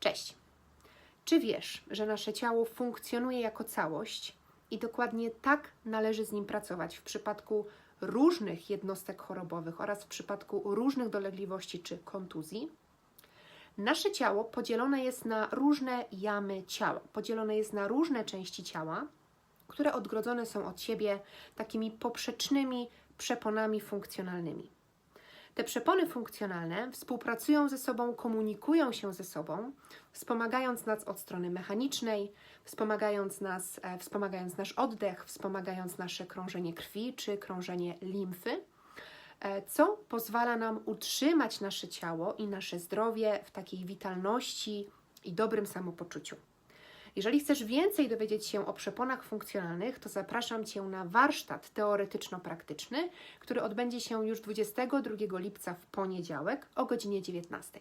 Cześć. Czy wiesz, że nasze ciało funkcjonuje jako całość i dokładnie tak należy z nim pracować w przypadku różnych jednostek chorobowych oraz w przypadku różnych dolegliwości czy kontuzji? Nasze ciało podzielone jest na różne jamy ciała, podzielone jest na różne części ciała, które odgrodzone są od siebie takimi poprzecznymi przeponami funkcjonalnymi. Te przepony funkcjonalne współpracują ze sobą, komunikują się ze sobą, wspomagając nas od strony mechanicznej, wspomagając, nas, e, wspomagając nasz oddech, wspomagając nasze krążenie krwi czy krążenie limfy, e, co pozwala nam utrzymać nasze ciało i nasze zdrowie w takiej witalności i dobrym samopoczuciu. Jeżeli chcesz więcej dowiedzieć się o przeponach funkcjonalnych, to zapraszam Cię na warsztat teoretyczno-praktyczny, który odbędzie się już 22 lipca w poniedziałek o godzinie 19.